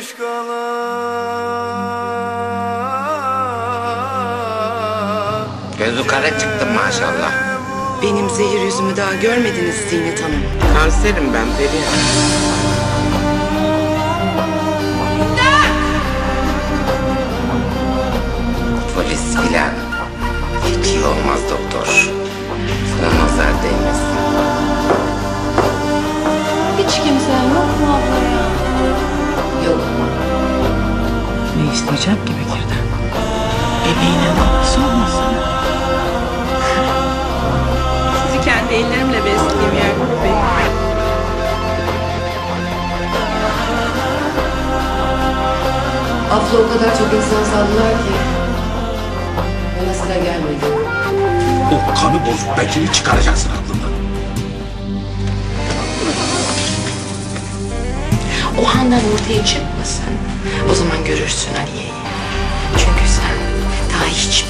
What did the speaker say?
iş kalan Gözü kara çıktı maşallah. Benim zehir yüzümü daha görmediniz Zinet Hanım. Kanserim ben Feriha. İsteyeceğim ki Bekir'den? Bebeğinin babası olmasın. Sizi kendi ellerimle besleyeyim Yakup Bey. Afla o kadar çok insan saldılar ki. Bana sıra gelmedi. O kanı bozuk Bekir'i çıkaracaksın aklından. O handan ortaya çıkmasın. O zaman görürsün Aliye'yi. Çünkü sen daha hiçbir